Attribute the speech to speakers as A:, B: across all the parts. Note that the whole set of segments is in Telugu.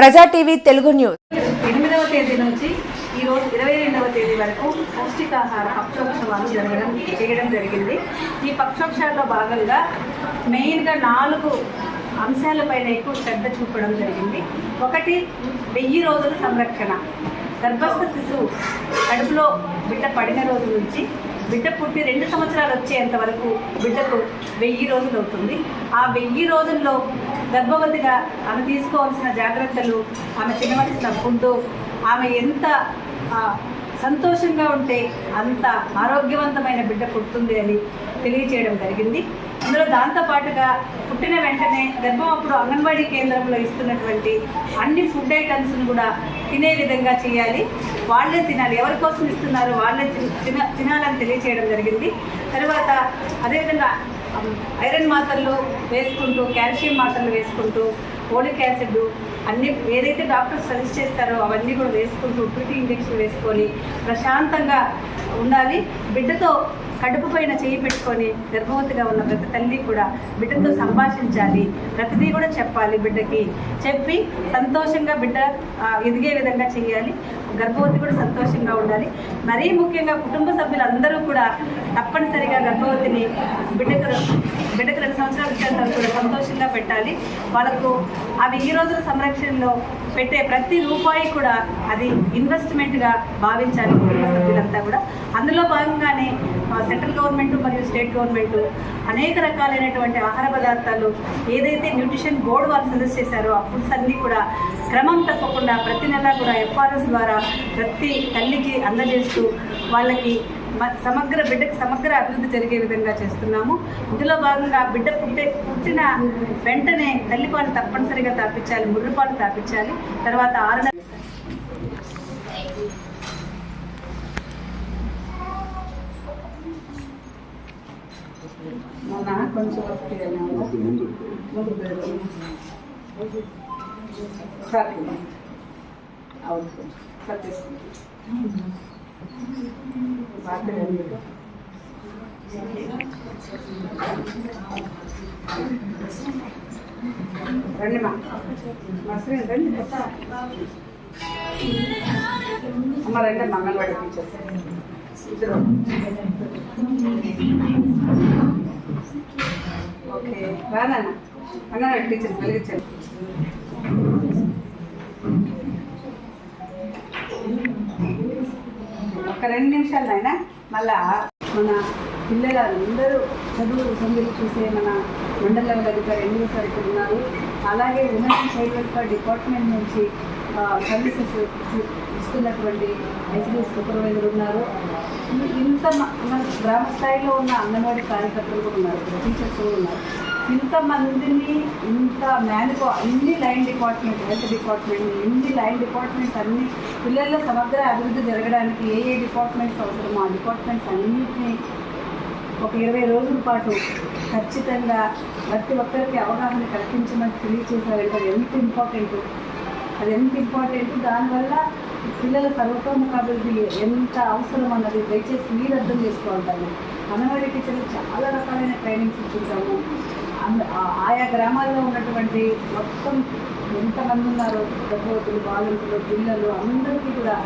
A: ప్రజా టీవీ తెలుగు న్యూస్.
B: ఎనిమిదవ తేదీ నుంచి ఈ రోజు ఇరవై రెండవ తేదీ వరకు పౌష్టికాహార పక్షోత్సవాలు జరగడం చేయడం జరిగింది. ఈ పక్షోత్సవాల్లో భాగంగా మెయిన్గా నాలుగు అంశాలపైన ఎక్కువ శ్రద్ధ చూపడం జరిగింది. ఒకటి వెయ్యి రోజుల సంరక్షణ. గర్భస్థ శిశువు కడుపులో బిడ్డ పడిన రోజు నుంచి బిడ్డ పుట్టి రెండు సంవత్సరాలు వచ్చేంత వరకు బిడ్డకు వెయ్యి రోజులు అవుతుంది. ఆ వెయ్యి రోజుల్లో గర్భవతిగా ఆమె తీసుకోవాల్సిన జాగ్రత్తలు ఆమె తినవలసిన ఫుడ్ ఆమె ఎంత సంతోషంగా ఉంటే అంత ఆరోగ్యవంతమైన బిడ్డ పుడుతుంది అని తెలియచేయడం జరిగింది. అందులో దాంతోపాటుగా పుట్టిన వెంటనే గర్భం అప్పుడు అంగన్వాడీ కేంద్రంలో ఇస్తున్నటువంటి అన్ని ఫుడ్ ఐటమ్స్ను కూడా తినే విధంగా చేయాలి. వాళ్ళే తినాలి. ఎవరి కోసం ఇస్తున్నారో వాళ్ళే తిన- తిన తినాలని తెలియచేయడం జరిగింది. తర్వాత అదేవిధంగా ఐరన్ మాత్రలు వేసుకుంటూ కాల్షియం మాత్రలు వేసుకుంటూ ఫోలిక్ యాసిడ్ అన్ని ఏదైతే డాక్టర్స్ సజెస్ట్ చేస్తారో అవన్నీ కూడా వేసుకుంటూ పీటీ ఇంజెక్షన్ వేసుకొని ప్రశాంతంగా ఉండాలి. బిడ్డతో కడుపు పైన చేయి పెట్టుకొని గర్భవతిగా ఉన్న ప్రతి తల్లి కూడా బిడ్డతో సంభాషించాలి. ప్రతిదీ కూడా చెప్పాలి బిడ్డకి. చెప్పి సంతోషంగా బిడ్డ ఎదిగే విధంగా చేయాలి. గర్భవతి కూడా సంతోషంగా ఉండాలి. మరీ ముఖ్యంగా కుటుంబ సభ్యులందరూ కూడా తప్పనిసరిగా గర్భవతిని బిడ్డకు బిడ్డకు రెండు సంవత్సరాల వచ్చేంత కూడా సంతోషంగా పెట్టాలి. వాళ్ళకు అవి ఈ రోజుల సంరక్షణలో పెట్టే ప్రతి రూపాయి కూడా అది ఇన్వెస్ట్మెంట్గా భావించాలి కుటుంబ సభ్యులంతా కూడా. అందులో భాగంగానే సెంట్రల్ గవర్నమెంట్ మరియు స్టేట్ గవర్నమెంట్ అనేక రకాలైనటువంటి ఆహార పదార్థాలు ఏదైతే న్యూట్రిషన్ బోర్డు వాళ్ళు సజెస్ట్ చేశారో ఆ ఫుడ్స్ అన్నీ కూడా క్రమం తప్పకుండా ప్రతి నెల కూడా ఎఫ్ఆర్ఎస్ ద్వారా ప్రతి తల్లికి అందజేస్తూ వాళ్ళకి సమగ్ర బిడ్డకు సమగ్ర అభివృద్ధి జరిగే విధంగా చేస్తున్నాము ఇందులో భాగంగా బిడ్డ పుట్టే పుట్టిన వెంటనే తల్లిపాలు తప్పనిసరిగా తాపించాలి ముర్రుపాలు తాపించాలి తర్వాత ఆరు మొన్న కొంచెం. ముందు. సార్ అవును సార్. సార్ తీసుకుంటాం బాగా రండి. రండి మా మసరే రండి కొత్త. అమ్మ రండి అమ్మ అంగన్వాడి టీచర్స్ ఇద్దరు ఓకే రానా అంగన్వాడి టీచర్స్ వెలిగించండి ఒక రెండు నిమిషాలు అయినా మళ్ళా మన పిల్లలు అందరూ చదువు సందులు చూసే మన మండల లెవెల్ అధికారి ఎన్ని ఇక్కడ ఉన్నారు. అలాగే women and child welfare department నుంచి సర్వీసెస్ ఇస్తున్నటువంటి ఐసీఎస్ సూపర్వైజర్ ఉన్నారు. ఇంత మన గ్రామ స్థాయిలో ఉన్న అంగన్వాడీ కార్యకర్తలు కూడా ఉన్నారు. టీచర్స్ కూడా ఉన్నారు. ఇంతమందిని ఇంత మ్యాన్కో ఇన్ని లైన్ డిపార్ట్మెంట్ హెల్త్ డిపార్ట్మెంట్ ఎన్ని లైన్ డిపార్ట్మెంట్స్ అన్ని పిల్లల సమగ్ర అభివృద్ధి జరగడానికి ఏ ఏ డిపార్ట్మెంట్స్ అవసరమో ఆ డిపార్ట్మెంట్స్ అన్నింటినీ ఒక ఇరవై రోజుల పాటు ఖచ్చితంగా ప్రతి ఒక్కరికి అవగాహన కల్పించమని తెలియచేశారంటే అది ఎంత ఇంపార్టెంట్? అది ఎంత ఇంపార్టెంట్? దానివల్ల పిల్లల సర్వతోముఖాభివృద్ధి ఎంత అవసరం అన్నది దయచేసి మీరు అర్థం చేసుకోవాలి. అంగన్వాడీ టీచర్లు చాలా రకాలైన ట్రైనింగ్స్ ఇచ్చుంటాము ఆయా గ్రామాల్లో ఉన్నటువంటి మొత్తం ఎంతమంది ఉన్నారో గర్భవతులు బాలింతలు పిల్లలు అందరికీ కూడా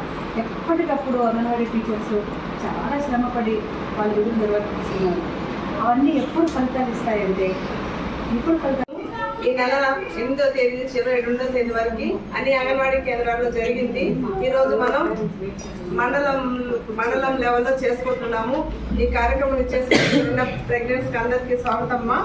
B: ఎప్పటికప్పుడు అంగన్వాడీ టీచర్స్ చాలా శ్రమపడి వాళ్ళ విధులు నిర్వర్తిస్తున్నారు. అవన్నీ ఎప్పుడు ఫలితాలు ఇస్తాయంటే ఇప్పుడు ఫలితాలు
C: ఈ నెల ఎనిమిదో తేదీ నుంచి ఇరవై రెండో తేదీ వరకు అన్ని అంగన్వాడీ కేంద్రాల్లో జరిగింది. ఈ రోజు మనం మండలం మండలం లెవెల్లో చేసుకుంటున్నాము. ఈ కార్యక్రమం చేసుకుంటున్న ప్రెగ్నెన్సీ అందరికీ స్వాగతమ్మా.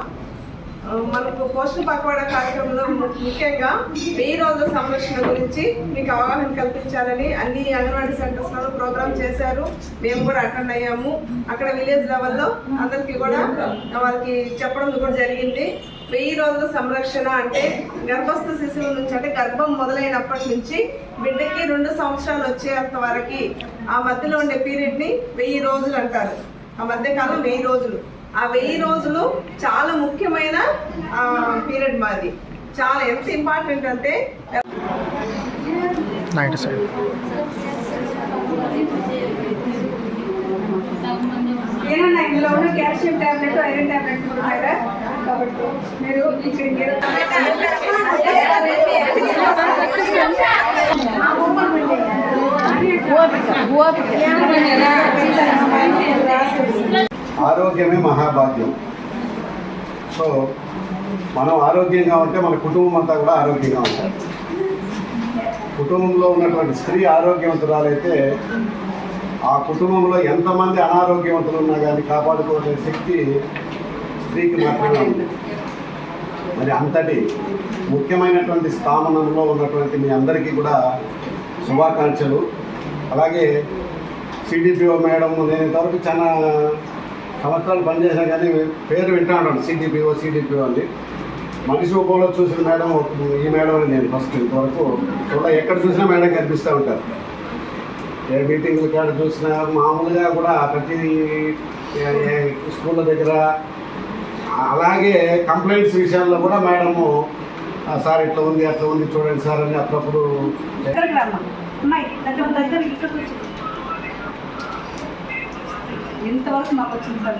C: మనకు పోషణ పక్వాడ కార్యక్రమంలో ముఖ్యంగా వెయ్యి రోజుల సంరక్షణ గురించి మీకు అవగాహన కల్పించాలని అన్ని అంగన్వాడీ సెంటర్స్లో ప్రోగ్రామ్ చేశారు. మేము కూడా అటెండ్ అయ్యాము. అక్కడ విలేజ్ లెవెల్లో అందరికీ కూడా వాళ్ళకి చెప్పడం కూడా జరిగింది. వెయ్యి రోజుల సంరక్షణ అంటే గర్భస్థ శిశువుల నుంచి అంటే గర్భం మొదలైనప్పటి నుంచి బిడ్డకి రెండు సంవత్సరాలు వచ్చేంత వరకు ఆ మధ్యలో ఉండే పీరియడ్ని వెయ్యి రోజులు అంటారు. ఆ మధ్యకాలం వెయ్యి రోజులు. ఆ వెయ్యి రోజులు చాలా ముఖ్యమైన పీరియడ్ మాది. చాలా ఎంత ఇంపార్టెంట్ అంటే
B: ఇందులో ఉన్న క్యాల్షియం టాబ్లెట్ ఐరన్ టాబ్లెట్స్ కూడా కాబట్టి మీరు ఓపిక
A: ఆరోగ్యమే మహాభాగ్యం. సో మనం ఆరోగ్యంగా ఉంటే మన కుటుంబం అంతా కూడా ఆరోగ్యంగా ఉంటారు. కుటుంబంలో ఉన్నటువంటి స్త్రీ ఆరోగ్యవంతురాలైతే ఆ కుటుంబంలో ఎంతమంది అనారోగ్యవంతులు ఉన్నా కానీ కాపాడుకోవాల్సిన శక్తి స్త్రీకి మాత్రమే ఉంది. మరి అంతటి ముఖ్యమైనటువంటి స్థానంలో ఉన్నటువంటి మీ అందరికీ కూడా శుభాకాంక్షలు. అలాగే సిడిపిఓ మేడం నేను ఇంతవరకు చాలా సంవత్సరాలు పనిచేసినా కానీ పేరు వింటా ఉంటాను సిడిపిఓ సిడిపిఓ అని. మనిషి రూపంలో చూసిన మేడం ఈ మేడం అని నేను ఫస్ట్ ఇంతవరకు చూడ ఎక్కడ చూసినా మేడం కనిపిస్తూ ఉంటారు. ఏ మీటింగ్ల కాడ చూసినా మామూలుగా కూడా ప్రతి స్కూళ్ళ దగ్గర అలాగే కంప్లైంట్స్ విషయాల్లో కూడా మేడము సార్ ఇట్లా ఉంది అట్లా ఉంది చూడండి సార్ అని అప్పుడప్పుడు
B: ఇంతవరకు మాకు వచ్చింది సార్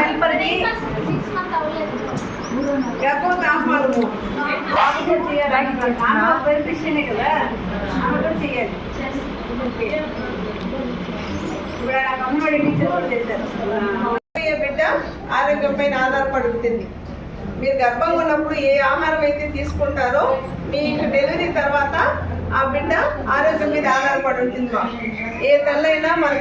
B: హెల్పర్కి
C: ఎక్కువ కాపాడు.
B: బెనిఫిషియనే కదా ఆమె చేయాలి ఇప్పుడు ఆయన అంగన్వాడీ టీచర్ కూడా చేశారు?
C: పుట్టబోయే బిడ్డ ఆరోగ్యం పైన ఆధారపడి ఉంటుంది. మీరు గర్భంగా ఉన్నప్పుడు ఏ ఆహారం అయితే తీసుకుంటారో మీకు డెలివరీ తర్వాత ఆ బిడ్డ ఆరోగ్యం మీద ఆధారపడి ఉంటుంది ఏ తల్లైనా మన